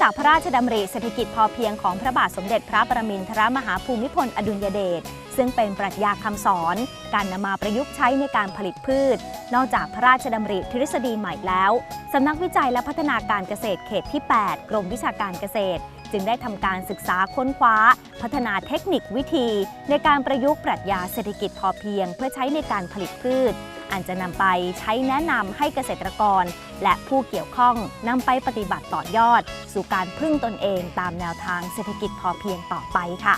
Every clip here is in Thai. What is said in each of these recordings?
จากพระราชดำริเศรษฐกิจพอเพียงของพระบาทสมเด็จพระประมินทรมหาภูมิพลอดุลยเดชซึ่งเป็นปรัชญาคำสอน การนำมาประยุกต์ใช้ในการผลิตพืช นอกจากพระราชดำริทฤษฎีใหม่แล้วสำนักวิจัยและพัฒนาการเกษตรเขตที่ 8 กรมวิชาการเกษตร จึงได้ทำการศึกษาค้นคว้า พัฒนาเทคนิควิธี ในการประยุกต์ปรัชญาเศรษฐกิจพอเพียง เพื่อใช้ในการผลิตพืช อันจะนำไปใช้แนะนำให้เกษตรกร และผู้เกี่ยวข้องนำไปปฏิบัติต่อยอด สู่การพึ่งตนเองตามแนวทางเศรษฐกิจพอเพียงต่อไปค่ะ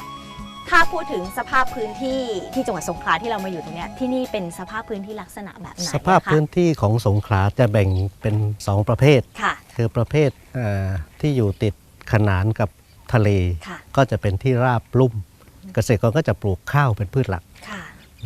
ถ้าพูดถึงสภาพพื้นที่ที่จังหวัดสงขลาที่เรามาอยู่ตรงเนี้ยที่นี่เป็นสภาพพื้นที่ลักษณะแบบไหนสภาพนะคะพื้นที่ของสงขลาจะแบ่งเป็น 2 ประเภทค่ะคือประเภทเอ่อที่อยู่ติดขนานกับทะเลค่ะก็จะเป็นที่ราบลุ่ม เกษตรกรก็จะปลูกข้าวเป็นพืชหลักค่ะ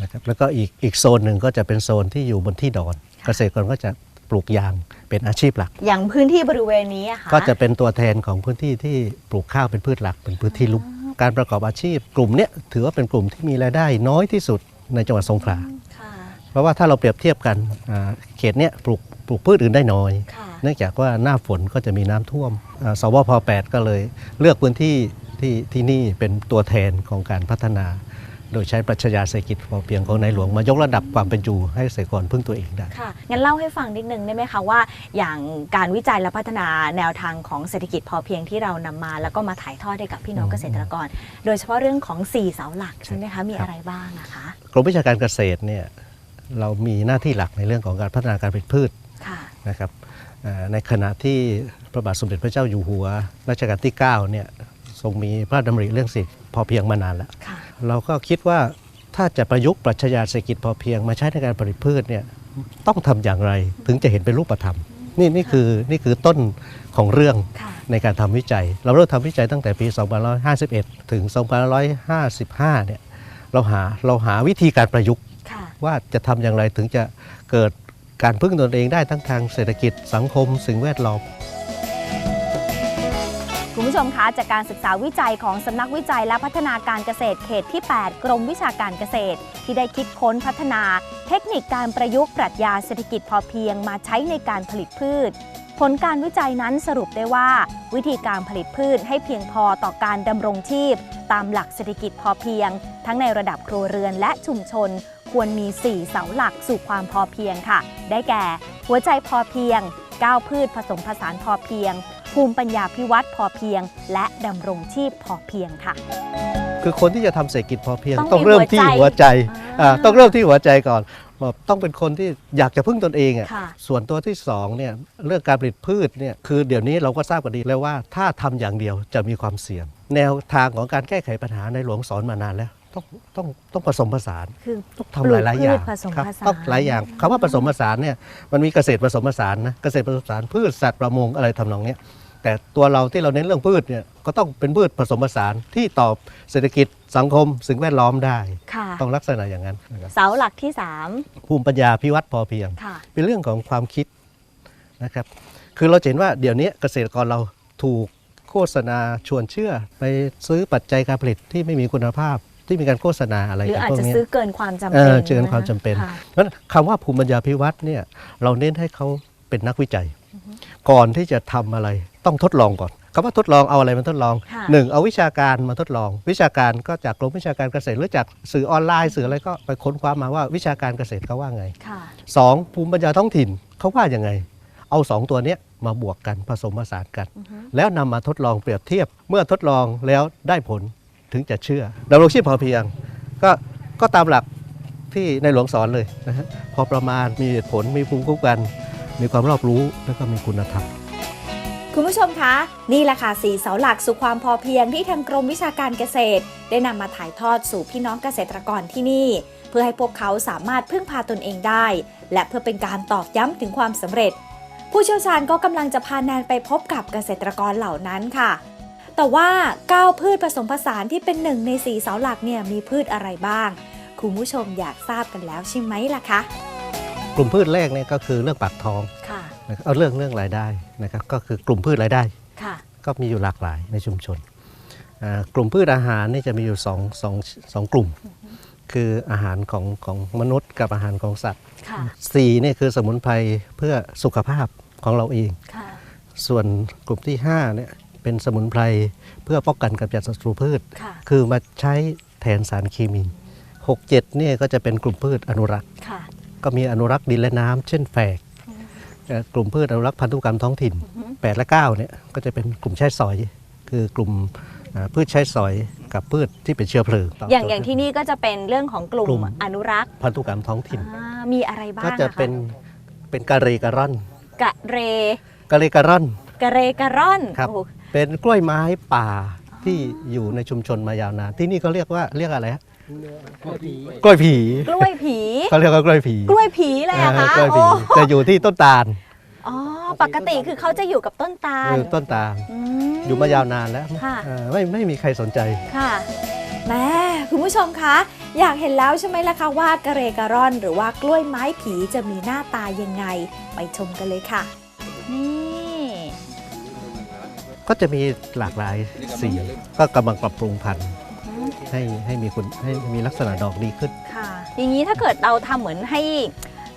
นะครับแล้วก็อีกอีกโซนหนึ่งก็จะเป็นโซนที่อยู่บนที่ดอน เกษตรกรก็จะปลูกยางเป็นอาชีพหลัก อย่างพื้นที่บริเวณนี้อะค่ะก็จะเป็นตัวแทนของพื้นที่ที่ปลูกข้าวเป็นพืชหลัก เป็นพื้นที่ลุ่มการประกอบอาชีพ กลุ่มเนี้ยถือว่าเป็นกลุ่มที่มีรายได้น้อยที่สุดในจังหวัดสงขลาค่ะ เพราะว่าถ้าเราเปรียบเทียบกันอ่าเขตเนี้ยปลูกปลูกพืชอื่นได้น้อย ค่ะ เนื่องจากว่าหน้าฝนก็จะมีน้ำท่วมอ่าสวพ 8 ก็เลยเลือกพื้นที่ที่ที่นี่เป็นตัวแทนของการพัฒนา โดยใช้ปรัชญาเศรษฐกิจพอเพียงของในหลวงมายกระดับความเป็นอยู่ให้เกษตรกรพึ่งตัวเองได้ค่ะงั้นเล่าให้ฟังนิดนึงได้ไหมคะว่า อย่างการวิจัยและพัฒนาแนวทางของเศรษฐกิจพอเพียงที่เรานำมา แล้วก็มาถ่ายทอดให้กับพี่น้องอืมเกษตรกร โดยเฉพาะเรื่องของ 4 เสาหลักใช่ไหมคะมีครับอะไรบ้างนะคะกรมวิชาการเกษตรเนี่ยเรามีหน้าที่หลักในเรื่องของการพัฒนาการผลิตพืชค่ะนะครับเอ่อในขณะที่พระบาทสมเด็จพระเจ้าอยู่หัวรัชกาลที่9เนี่ยทรงมีพระดำริเรื่องเศรษฐกิจพอเพียงมานานแล้วค่ะ เราก็คิดว่าถ้าจะประยุกต์ปรัชญาเศรษฐกิจพอเพียงมาใช้ในการผลิตพืชเนี่ยต้องทำอย่างไรถึงจะเห็นเป็นรูปธรรม นี่นี่คือนี่คือต้นของเรื่องค่ะในการทำวิจัย เราเริ่มทำวิจัยตั้งแต่ปี 2551 ถึง 2555 เนี่ยเราหาเราหาวิธีการประยุกต์ค่ะว่าจะทำอย่างไรถึงจะเกิดการพึ่งตนเองได้ทั้งทางเศรษฐกิจสังคมสิ่งแวดล้อม คุณผู้ชมคะจากการศึกษาวิจัยของสำนักวิจัยและพัฒนาการเกษตรเขตที่ 8 กรมวิชาการเกษตร ที่ได้คิดค้นพัฒนา เทคนิคการประยุกต์ปรัชญาเศรษฐกิจพอเพียงมาใช้ในการผลิตพืช ผลการวิจัยนั้นสรุปได้ว่า วิธีการผลิตพืชให้เพียงพอต่อการดำรงชีพ ตามหลักเศรษฐกิจพอเพียง ทั้งในระดับครัวเรือนและชุมชน ควรมี 4 เสาหลักสู่ความพอเพียงค่ะ ได้แก่ หัวใจพอเพียงก้าวพืชผสมผสานพอเพียง ภูมิปัญญาพิวัตรพอเพียง และดำรงชีพพอเพียงค่ะ คือคนที่จะทำเศรษฐกิจพอเพียง ต้องต้องมีเริ่มที่หัหัววใจใจอ่าอ่าต้องเริ่มที่หัวใจก่อนบอกต้องเป็นคนที่อยากจะพึ่งตนเองอะค่ะส่วนตัวที่สองเนี่ยเรื่องการผลิตพืชเนี่ยคือเดี๋ยวนี้เราก็ทราบกันดีแล้วว่าถ้าทำอย่างเดียวจะมีความเสี่ยง แนวทางของการแก้ไขปัญหาในหลวงสอนมานานแล้วต้องต้องต้องผสมผสานคือต้องทำหลายๆอย่างปลูกพืชผสมครับผสานต้องหลายอย่างคำว่าผสมผสานเนี่ยมันมีเกษตรผสมผสานนะเกษตรผสมผสานพืชสัตว์ประมงอะไรทำนองเนี้ย แต่ตัวเราที่เราเน้นเรื่องพืชเนี่ยก็ต้องเป็นพืชผสมผสานที่ตอบเศรษฐกิจสังคมสิ่งแวดล้อมได้ ค่ะ ต้องลักษณะอย่างนั้นนะครับเสาหลักที่ภูมิปัญญาพิวัตรพอเพียง3ค่ะ เป็นเรื่องของความคิดนะครับ คือเราจะเห็นว่าเดี๋ยวนี้เกษตรกรเราถูกโฆษณาชวนเชื่อ ไปซื้อปัจจัยการผลิตที่ไม่มีคุณภาพที่มีการโฆษณาอะไรหรือกันอาจพวกจะนี้ซื้อเกินความจำเอเป็นอเกินความจำเป็นค่ะเพราะฉะนั้นคำว่าภูมิปัญญาพิวัตรเนี่ยเราเน้นให้เขาเป็นนักวิจัย ก่อนที่จะทำอะไรต้องทดลองก่อนคำว่าทดลองเอาอะไรมาทดลองค่ะหนึ่งเอาวิชาการมาทดลอง วิชาการก็จากกรมวิชาการเกษตรหรือจากสื่อออนไลน์สื่ออะไรก็ไปค้นคว้ามาว่าวิชาการเกษตรเขาว่าไงค่ะสองภูมิปัญญาท้องถิ่นเขาว่ายังไง เอาสองตัวเนี้ยมาบวกกันผสมผสานกันอือฮึแล้วนำมาทดลองเปรียบเทียบ เมื่อทดลองแล้วได้ผลถึงจะเชื่อดำรงชีพพอเพียง ก็ก็ตามหลักที่ในหลวงสอนเลยนะฮะพอประมาณมีเหตุผลมีภูมิคุ้มกัน มีความรอบรู้แล้วก็มีคุณธรรมคุณผู้ชมคะ นี่แหละค่ะสีเสาหลักสู่ความพอเพียงที่ทางกรมวิชาการเกษตร ได้นำมาถ่ายทอดสู่พี่น้องเกษตรกรที่นี่ เพื่อให้พวกเขาสามารถพึ่งพาตนเองได้ และเพื่อเป็นการตอกย้ำถึงความสำเร็จ ผู้เชี่ยวชาญก็กำลังจะพาแนนไปพบกับเกษตรกรเหล่านั้นค่ะ แต่ว่าก้าวพืชผสมผสานที่เป็นหนึ่งในสีเสาหลักเนี่ยมีพืชอะไรบ้าง คุณผู้ชมอยากทราบกันแล้วใช่ไหมล่ะคะ กลุ่มพืชแรกเนี่ยก็คือเรื่องปากท้องค่ะนะครับเอาเรื่องเรื่องรายได้นะครับก็คือกลุ่มพืชรายได้ ค่ะ ก็มีอยู่หลากหลายในชุมชนอ่ากลุ่มพืชอาหารนี่จะมีอยู่สองสองสองกลุ่ม คืออาหารของของมนุษย์กับอาหารของสัตว์ค่ะ สี่เนี่ยคือสมุนไพรเพื่อสุขภาพของเราเอง ค่ะ ส่วนกลุ่มที่ห้าเนี่ยเป็นสมุนไพรเพื่อป้องกันกำจัดศัตรูพืช ค่ะ คือมาใช้แทนสารเคมี 6 7เนี่ยก็จะเป็นกลุ่มพืชอนุรักษ์ค่ะ ก็มีอนุรักษ์ดินและน้ำเช่นแฝกเอ่อกลุ่มพืชอนุรักษ์พันธุกรรมท้องถิ่น 8 และ 9 เนี่ยก็จะเป็นกลุ่มใช้สอย คือกลุ่มอ่าพืชใช้สอยกับพืชที่เป็นเชื้อเพลิง อย่างอย่างที่นี่ก็จะเป็นเรื่องของกลุ่มกลุ่มอนุรักษ์พันธุกรรมท้องถิ่นอ่ามีอะไรบ้างก็จะอคเป็นเป็นกะเรกะร่อนกะเรกะเรกะร่อนกะเรกะร่อนครับโอ้โหเป็นกล้วยไม้ป่าที่อยู่ในชุมชนมายาวนานที่นี่เขาเรียกว่าเรียกอะไรฮะ กล้วยผี กล้วยผีเขาเรียกว่ากล้วยผี กล้วยผีเลยเหรอะคะเออกล้วยผีโอ้จะอยู่ที่ต้นตาล อ๋อ ปกติคือเขาจะอยู่กับต้นตาลเออต้นตาล ม อยู่มายาวนานแล้วค่ะ เออไม่ไม่มีใครสนใจ ค่ะ แม่คุณผู้ชมคะ อยากเห็นแล้วใช่ไหมล่ะคะว่ากระเรกระร่อน หรือว่ากล้วยไม้ผีจะมีหน้าตายังไง ไปชมกันเลยค่ะ นี่ ก็จะมีหลากหลายสีก็กำลังปรับปรุงพันธุ์ ให้ให้มีคุณให้มีลักษณะดอกดีขึ้น ค่ะ อย่างนี้ถ้าเกิดเราทำเหมือนให้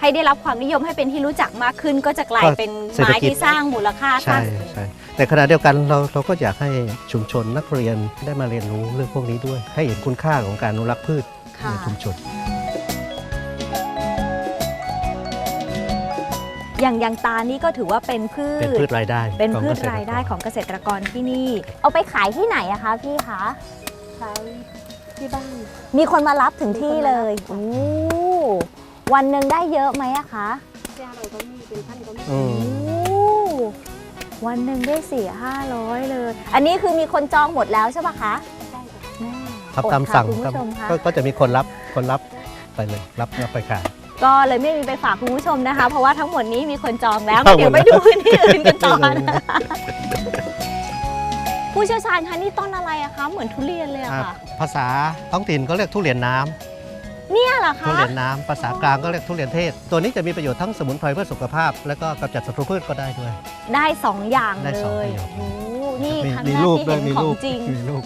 ให้ได้รับความนิยมให้เป็นที่รู้จักมากขึ้น ก็จะกลายก็เป็นเศรษฐไม้กิจ ที่สร้างมูลค่าสใช่ร้างใช่แต่ขณะเดียวกันเราเราก็อยากให้ชุมชนนักเรียนได้มาเรียนรู้เรื่องพวกนี้ด้วย ให้เห็นคุณค่าของการอนุรักษ์พืชค่ะ ในชุมชน อย่างอย่างตาลนี่ก็ถือว่าเป็นพืเป็นชพืชรายได้เป็นของพืเกชษตรกรายได้ของเกษตรกรที่นี่ เอาไปขายที่ไหนอะคะพี่คะ ขายที่บ้านมีคนมารับถึงที่เลยโอ้วันหนึ่งได้เยอะไหมอะคะที่เราก็มีเป็นพันก็มีอืมโอ้วันหนึ่งได้สี่ห้าร้อยเลย อันนี้คือมีคนจองหมดแล้วใช่ปะคะได้ค่ะแม่ครับอดตามค่ะสั่งคุณครับผู้ชมคะก็ก็จะมีคนรับคนรับไปเลยรับรับไปขายก็เลยไม่มีไปฝากคุณผู้ชมนะคะ เพราะว่าทั้งหมดนี้มีคนจองแล้วเอาหมดเดี๋ยวไปแล้วดูพื้นที่อื่นกันต่อนะคะ ผู้เชี่ยวชาญคะนี่ต้นอะไรอะคะ เหมือนทุเรียนเลยอะอ่าค่ะ ภาษาท้องถิ่นก็เรียกทุเรียนน้ำเนี่ยเหรอทุคะเรียนน้ำภาษากลางก็เรียกทุเรียนเทศ ตัวนี้จะมีประโยชน์ทั้งสมุนไพรเพื่อสุขภาพ แล้วก็กำจัดศัตรูพืชก็ได้ด้วย ได้สองอย่างได้เลสองยประโยชน์ โอ้โหนี่ครั้งมีแรกรูปที่ด้วเห็ยนมีขอรูงปจริงมีรูป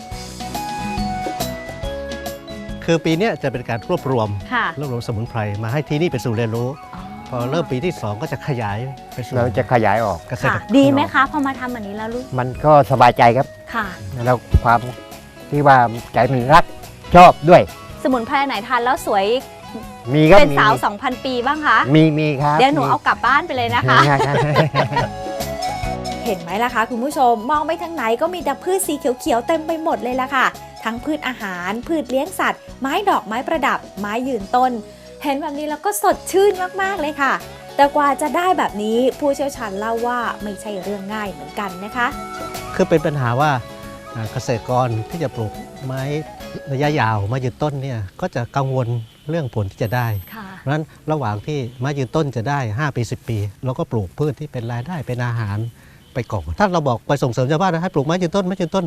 คือปีเนี้ยจะเป็นการรวบรวมค่ะ รวบรวมสมุนไพรมาให้ที่นี่เป็นศูนย์เรียนรู้พ อเริ่มปีที่ 2 ก็จะขยายไปสู่เราจะขยายออก เกษตค่ะรดีไหมคะ พอมาทำแบบนี้แล้วรู้มันก็สบายใจครับ ค่ะ แล้วความที่ว่าใจมันรักชอบด้วย สมุนไพรไหนทานแล้วสวยมีครับเป็นมีสาว 2,000 ปีบ้างคะมีมีครับเดี๋ยวหนูเอากลับบ้านไปเลยนะคะ มีครับ เห็นไหมล่ะคะคุณผู้ชมมองไปทางไหนก็มีแต่พืชสีเขียวๆเต็มไปหมดเลยล่ะค่ะ ทั้งพืชอาหาร พืชเลี้ยงสัตว์ ไม้ดอกไม้ประดับ ไม้ยืนต้น เห็นแบบนี้แล้วก็สดชื่นมากๆเลยค่ะ แต่กว่าจะได้แบบนี้ผู้เชี่ยวชาญเล่าว่าไม่ใช่เรื่องง่ายเหมือนกันนะคะคือเป็นปัญหาว่าอ่าเกษตรกรที่จะปลูกไม้ระยะยาวไม้ยืนต้นเนี่ยก็จะกังวลเรื่องผลที่จะได้ค่ะเพราะฉะนั้นระหว่างที่ไม้ยืนต้นจะได้ 5 ปี 10 ปี เราก็ปลูกพืชที่เป็นรายได้เป็นอาหารไปก่อนถ้าเราบอกไปส่งเสริมชาวบ้านนะให้ปลูกไม้ยืนต้นไม้ยืนต้น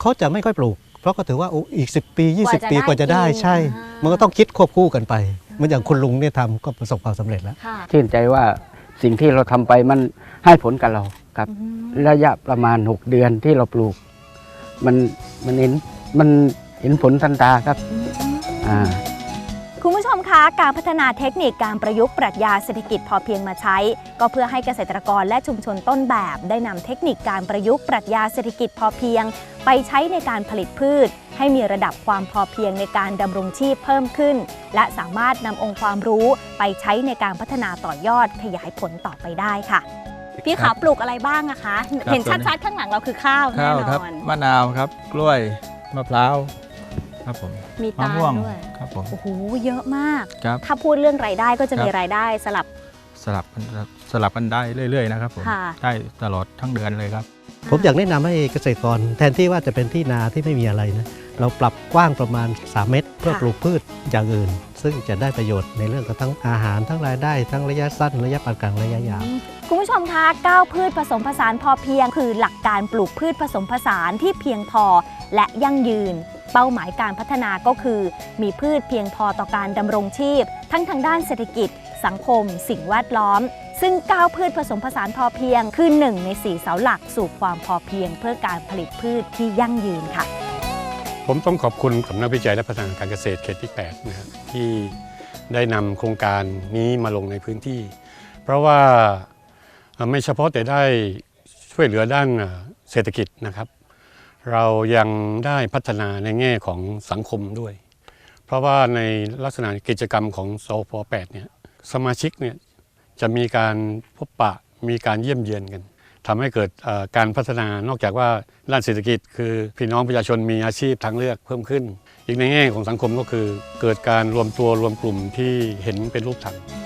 เขาจะไม่ค่อยปลูก เพราะก็ถือว่าโอ้อีก 10 ปีกว่าจะ20 ปีกว่าจะได้ได้กินใช่อ่ามัมันก็ต้องคิดควบคู่กันไป เหมันอย่างคุณลุงเนี่ยทำก็ประสบความสำเร็จแล้ว ค่ะชื่นใจว่าสิ่งที่เราทำไปมันให้ผลกับเราครับระยะประมาณ 6 เดือนที่เราปลูก มันมันเห็นมันเห็นผลทันตาครับอ่า คุณผู้ชมคะการพัฒนาเทคนิคการประยุกต์ปรัชญาเศรษฐกิจพอเพียงมาใช้ ก็เพื่อให้เกษตรกรและชุมชนต้นแบบ ได้นำเทคนิคการประยุกต์ปรัชญาเศรษฐกิจพอเพียง ไปใช้ในการผลิตพืช ให้มีระดับความพอเพียงในการดำรงชีพเพิ่มขึ้น และสามารถนำองค์ความรู้ไปใช้ในการพัฒนาต่อยอดขยายผลต่อไปได้ค่ะพี่ขาปลูกอะไรบ้างอะคะ เห็นชัดๆข้างหลังเราคือข้าวแน่ข้าวนครับอนมะนาวครับ กล้วยมะพร้าว ครับผมมีมะตาลม่วงด้วยครับผมโอ้โหเยอะมาก ครับถ้าพูดเรื่องรายได้ก็จะมีครับรายได้สลับสลับกันสลับกันได้เรื่อย ๆ นะครับผมค่ะได้ตลอดทั้งเดือนเลยครับ ผมอยากแนะนำให้เกษตรกร แทนที่ว่าจะเป็นที่นาที่ไม่มีอะไรนะเราปรับกว้างประมาณ 3 เมตร เพื่อค่ะปลูกพืชอย่างอื่น ซึ่งจะได้ประโยชน์ในเรื่องของทั้งอาหารทั้งรายได้ ทั้งระยะสั้นระยะปานกลางระยะยาวคุณผู้ชมคะก้าวพืชผสมผสานพอเพียง คือหลักการปลูกพืชผสมผสานที่เพียงพอและยั่งยืน เป้าหมายการพัฒนาก็คือ มีพืชเพียงพอต่อการดำรงชีพ ทั้งทางด้านเศรษฐกิจ สังคม สิ่งแวดล้อม ซึ่งก้าวพืชผสมผสานพอเพียง คือหนึ่งในสี่เสาหลักสู่ความพอเพียง เพื่อการผลิตพืชที่ยั่งยืนค่ะ ผมต้องขอบคุณสำนักวิจัยและพัฒนาการเกษตรเขตที่8นะครับที่ได้นำโครงการนี้มาลงในพื้นที่ เพราะว่าไม่เฉพาะแต่ได้ช่วยเหลือด้านเศรษฐกิจนะครับ เรายังได้พัฒนาในแง่ของสังคมด้วย เพราะว่าในลักษณะกิจกรรมของสพ8เนี่ยสมาชิกเนี่ยจะมีการพบปะมีการเยี่ยมเยียนกันทำให้เกิดการพัฒนานอกจากว่าด้านเศรษฐกิจ คือพี่น้องประชาชนมีอาชีพทางเลือกเพิ่มขึ้น อีกในแง่ของสังคมก็คือ เกิดการรวมตัวรวมกลุ่มที่เห็นเป็นรูปธรรม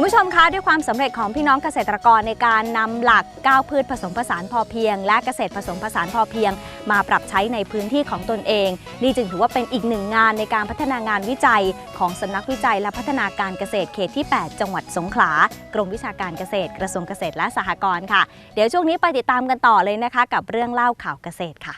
คุณผู้ชมคะด้วยความสำเร็จของพี่น้องเกษตรกรในการนำหลักก้าวพืชผสมผสานพอเพียง และเกษตรผสมผสานพอเพียง มาปรับใช้ในพื้นที่ของตนเอง นี่จึงถือว่าเป็นอีกหนึ่งงานในการพัฒนางานวิจัย ของสำนักวิจัยและพัฒนาการเกษตรเขตที่ 8 จังหวัดสงขลากรมวิชาการเกษตรกระทรวงเกษตรและสหกรณ์ค่ะ เดี๋ยวช่วงนี้ไปติดตามกันต่อเลยนะคะ กับเรื่องเล่าข่าวเกษตรค่ะ